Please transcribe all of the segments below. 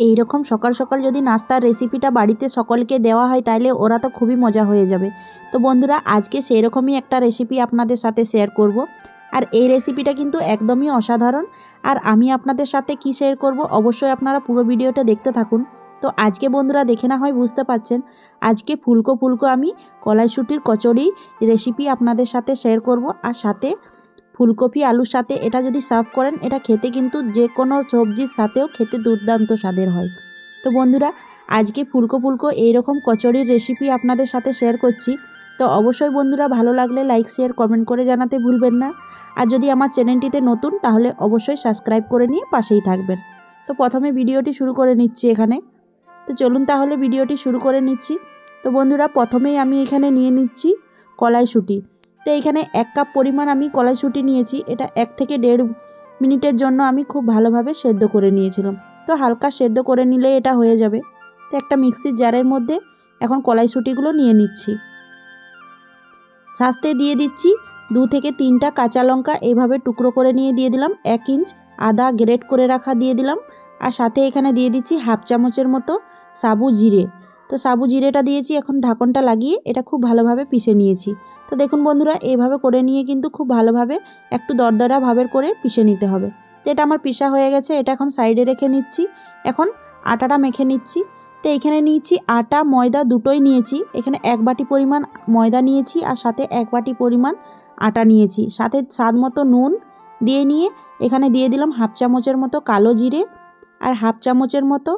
এই রকম সকাল সকাল যদি নাস্তার রেসিপিটা বাড়িতে সকলকে দেওয়া হয় তাহলে ওরা তো খুবই মজা হয়ে যাবে। তো বন্ধুরা, আজকে সেই রকমই একটা রেসিপি আপনাদের সাথে শেয়ার করব। আর এই রেসিপিটা কিন্তু একদমই অসাধারণ। আর আমি আপনাদের সাথে কি শেয়ার করব, অবশ্যই আপনারা পুরো ভিডিওটা দেখতে থাকুন। তো আজকে বন্ধুরা, দেখে না হয় বুঝতে পারছেন, আজকে ফুলকো ফুলকো আমি কলাইশুটির কচুরি রেসিপি আপনাদের সাথে শেয়ার করব। আর সাথে ফুলকপি, আলুর সাথে এটা যদি সার্ভ করেন, এটা খেতে কিন্তু যে কোনো সবজির সাথেও খেতে দুর্দান্ত স্বাদের হয়। তো বন্ধুরা, আজকে ফুলকো ফুলকো এইরকম কচুরির রেসিপি আপনাদের সাথে শেয়ার করছি। তো অবশ্যই বন্ধুরা, ভালো লাগলে লাইক শেয়ার কমেন্ট করে জানাতে ভুলবেন না। আর যদি আমার চ্যানেলটিতে নতুন, তাহলে অবশ্যই সাবস্ক্রাইব করে নিয়ে পাশেই থাকবেন। তো প্রথমে ভিডিওটি শুরু করে নিচ্ছি এখানে। তো চলুন তাহলে ভিডিওটি শুরু করে নিচ্ছি। তো বন্ধুরা, প্রথমেই আমি এখানে নিয়ে নিচ্ছি কলাইশুঁটি। তো এখানে এক কাপ পরিমাণ আমি কলাইশুঁটি নিয়েছি। এটা এক থেকে দেড় মিনিটের জন্য আমি খুব ভালোভাবে সেদ্ধ করে নিয়েছিলাম। তো হালকা সেদ্ধ করে নিলে এটা হয়ে যাবে। তো একটা মিক্সির জারের মধ্যে এখন কলাইশুঁটিগুলো নিয়ে নিচ্ছি। শাস্তে দিয়ে দিচ্ছি দু থেকে তিনটা কাঁচা লঙ্কা এইভাবে টুকরো করে নিয়ে দিয়ে দিলাম। এক ইঞ্চ আদা গ্রেট করে রাখা দিয়ে দিলাম। আর সাথে এখানে দিয়ে দিচ্ছি হাফ চামচের মতো সাবু জিরে। তো সাবু জিরেটা দিয়েছি, এখন ঢাকনটা লাগিয়ে এটা খুব ভালোভাবে পিষে নিয়েছি। তো দেখুন বন্ধুরা এইভাবে করে নিয়ে কিন্তু খুব ভালোভাবে একটু দরদরা ভাবের করে পিষে নিতে হবে। তো এটা আমার পিষা হয়ে গেছে, এটা এখন সাইডে রেখে নিচ্ছি। এখন আটাটা মেখে নিচ্ছি। তো এখানে নিয়েছি আটা, ময়দা দুটোই নিয়েছি। এখানে এক বাটি পরিমাণ ময়দা নিয়েছি আর সাথে এক বাটি পরিমাণ আটা নিয়েছি। সাথে স্বাদ মতো নুন দিয়ে নিয়ে এখানে দিয়ে দিলাম হাফ চামচের মতো কালো জিরে আর হাফ চামচের মতো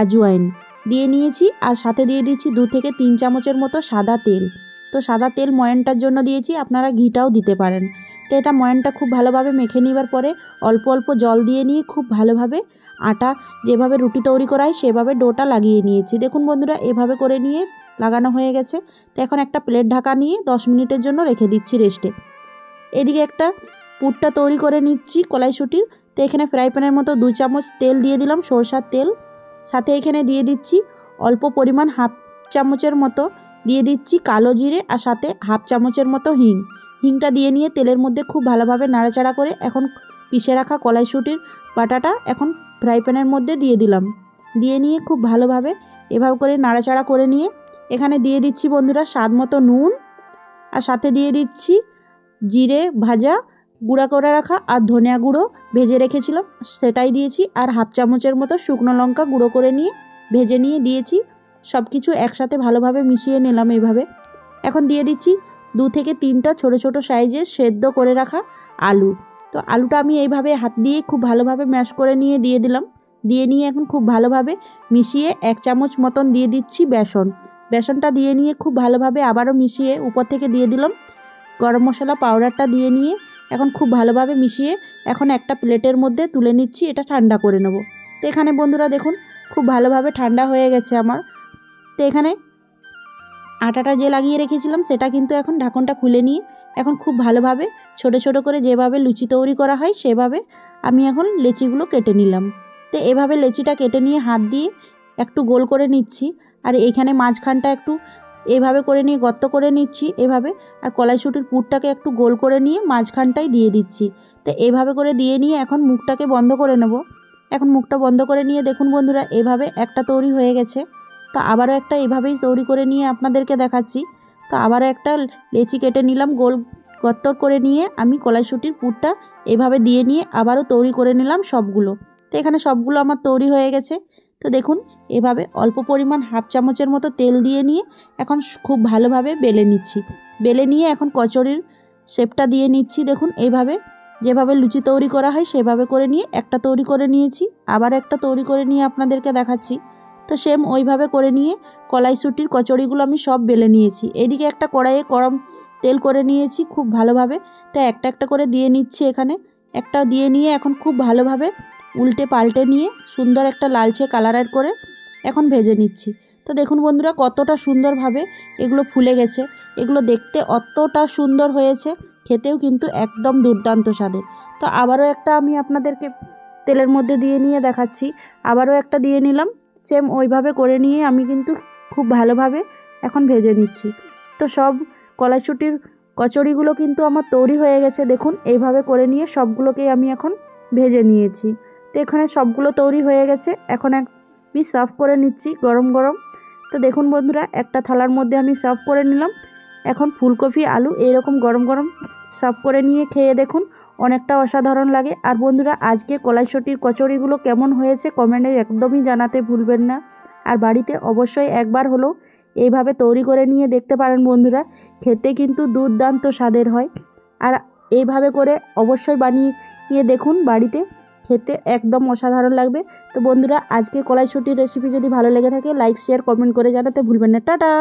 আজওয়াইন। দিয়ে নিয়েছি আর সাথে দিয়ে দিচ্ছি দু থেকে তিন চামচের মতো সাদা তেল। তো সাদা তেল ময়ানটার জন্য দিয়েছি, আপনারা ঘিটাও দিতে পারেন। তো এটা ময়ানটা খুব ভালোভাবে মেখে নেবার পরে অল্প অল্প জল দিয়ে নিয়ে খুব ভালোভাবে আটা যেভাবে রুটি তৈরি করা হয় সেভাবে ডোটা লাগিয়ে নিয়েছি। দেখুন বন্ধুরা, এভাবে করে নিয়ে লাগানো হয়ে গেছে। তো এখন একটা প্লেট ঢাকা নিয়ে দশ মিনিটের জন্য রেখে দিচ্ছি রেস্টে। এদিকে একটা পুরটা তৈরি করে নিচ্ছি কলাইশুটির। তো এখানে ফ্রাই প্যানের মতো দু চামচ তেল দিয়ে দিলাম, সরষার তেল। সাথে এখানে দিয়ে দিচ্ছি অল্প পরিমাণ হাফ চামচের মতো, দিয়ে দিচ্ছি কালো জিরে আর সাথে হাফ চামচের মতো হিং। হিংটা দিয়ে নিয়ে তেলের মধ্যে খুব ভালোভাবে নাড়াচাড়া করে এখন পিষে রাখা কলাইশুটির বাটাটা এখন ফ্রাই প্যানের মধ্যে দিয়ে দিলাম। দিয়ে নিয়ে খুব ভালোভাবে এভাবে করে নাড়াচাড়া করে নিয়ে এখানে দিয়ে দিচ্ছি বন্ধুরা স্বাদ মতো নুন আর সাথে দিয়ে দিচ্ছি জিরে ভাজা গুঁড়া করে রাখা আর ধনিয়া গুঁড়ো ভেজে রেখেছিলাম, সেটাই দিয়েছি। আর হাফ চামচের মতো শুকনো লঙ্কা গুঁড়ো করে নিয়ে ভেজে নিয়ে দিয়েছি। সব কিছু একসাথে ভালোভাবে মিশিয়ে নিলাম এভাবে। এখন দিয়ে দিচ্ছি দু থেকে তিনটা ছোট ছোট সাইজে সেদ্ধ করে রাখা আলু। তো আলুটা আমি এইভাবে হাত দিয়ে খুব ভালোভাবে ম্যাশ করে নিয়ে দিয়ে দিলাম। দিয়ে নিয়ে এখন খুব ভালোভাবে মিশিয়ে এক চামচ মতন দিয়ে দিচ্ছি বেসন। বেসনটা দিয়ে নিয়ে খুব ভালোভাবে আবারও মিশিয়ে উপর থেকে দিয়ে দিলাম। গরম মশলা পাউডারটা দিয়ে নিয়ে এখন খুব ভালোভাবে মিশিয়ে এখন একটা প্লেটের মধ্যে তুলে নিচ্ছি, এটা ঠান্ডা করে নেব। তো এখানে বন্ধুরা দেখুন, খুব ভালোভাবে ঠান্ডা হয়ে গেছে আমার। তো এখানে আটাটা যে লাগিয়ে রেখেছিলাম, সেটা কিন্তু এখন ঢাকনটা খুলে নিয়ে এখন খুব ভালোভাবে ছোট ছোট করে যেভাবে লুচি তৈরি করা হয়, সেভাবে আমি এখন লেচিগুলো কেটে নিলাম। তো এভাবে লেচিটা কেটে নিয়ে হাত দিয়ে একটু গোল করে নিচ্ছি, আর এইখানে মাঝখানটা একটু এভাবে করে নিয়ে গর্ত করে নিচ্ছি, এভাবে। আর কলাইশুটির পুরটাকে একটু গোল করে নিয়ে মাঝখানটাই দিয়ে দিচ্ছি। তো এভাবে করে দিয়ে নিয়ে এখন মুখটাকে বন্ধ করে নেব। এখন মুখটা বন্ধ করে নিয়ে দেখুন বন্ধুরা, এভাবে একটা তৈরি হয়ে গেছে। তো আবারও একটা এভাবেই তৈরি করে নিয়ে আপনাদেরকে দেখাচ্ছি। তো আবারও একটা লেচি কেটে নিলাম, গোল গর্ত করে নিয়ে আমি কলাইশুটির পুরটা এভাবে দিয়ে নিয়ে আবারও তৈরি করে নিলাম সবগুলো। তো এখানে সবগুলো আমার তৈরি হয়ে গেছে। তো দেখুন, এভাবে অল্প পরিমাণ হাফ চামচের মতো তেল দিয়ে নিয়ে এখন খুব ভালোভাবে বেলে নিচ্ছি। বেলে নিয়ে এখন কচুরির শেপটা দিয়ে নিচ্ছি। দেখুন এইভাবে যেভাবে লুচি তৈরি করা হয় সেভাবে করে নিয়ে একটা তৈরি করে নিয়েছি। আবার একটা তৈরি করে নিয়ে আপনাদেরকে দেখাচ্ছি। তো সেম ওইভাবে করে নিয়ে কলাইশুটির কচুরিগুলো আমি সব বেলে নিয়েছি। এদিকে একটা কড়াইয়ে গরম তেল করে নিয়েছি খুব ভালোভাবে। তো একটা একটা করে দিয়ে নিচ্ছি এখানে। একটা দিয়ে নিয়ে এখন খুব ভালোভাবে উল্টে পাল্টে নিয়ে সুন্দর একটা লালচে কালারের করে এখন ভেজে নিচ্ছি। তো দেখুন বন্ধুরা, কতটা সুন্দরভাবে এগুলো ফুলে গেছে। এগুলো দেখতে অতটা সুন্দর হয়েছে, খেতেও কিন্তু একদম দুর্দান্ত স্বাদের। তো আবারও একটা আমি আপনাদেরকে তেলের মধ্যে দিয়ে নিয়ে দেখাচ্ছি। আবারও একটা দিয়ে নিলাম সেম ওইভাবে করে নিয়ে আমি কিন্তু খুব ভালোভাবে এখন ভেজে নিচ্ছি। তো সব কলাইশুটির কচুরিগুলো কিন্তু আমার তৈরি হয়ে গেছে, দেখুন। এইভাবে করে নিয়ে সবগুলোকেই আমি এখন ভেজে নিয়েছি। এখানে সবগুলো তৈরি হয়ে গেছে। এখন এক আমি সার্ভ করে নিচ্ছি গরম গরম। তো দেখুন বন্ধুরা, একটা থালার মধ্যে আমি সার্ভ করে নিলাম। এখন ফুলকপি, আলু এইরকম গরম গরম সার্ভ করে নিয়ে খেয়ে দেখুন, অনেকটা অসাধারণ লাগে। আর বন্ধুরা, আজকে কলাইশটির কচুরিগুলো কেমন হয়েছে কমেন্টে একদমই জানাতে ভুলবেন না। আর বাড়িতে অবশ্যই একবার হলেও এইভাবে তৈরি করে নিয়ে দেখতে পারেন বন্ধুরা। খেতে কিন্তু দুর্দান্ত স্বাদের হয়। আর এইভাবে করে অবশ্যই বানিয়ে দেখুন বাড়িতে। খেতে একদম অসাধারণ লাগবে। তো বন্ধুরা, আজকে কলাইশুটির রেসিপি যদি ভালো লেগে থাকে লাইক শেয়ার কমেন্ট করে জানাতে ভুলবেন না। টাটা!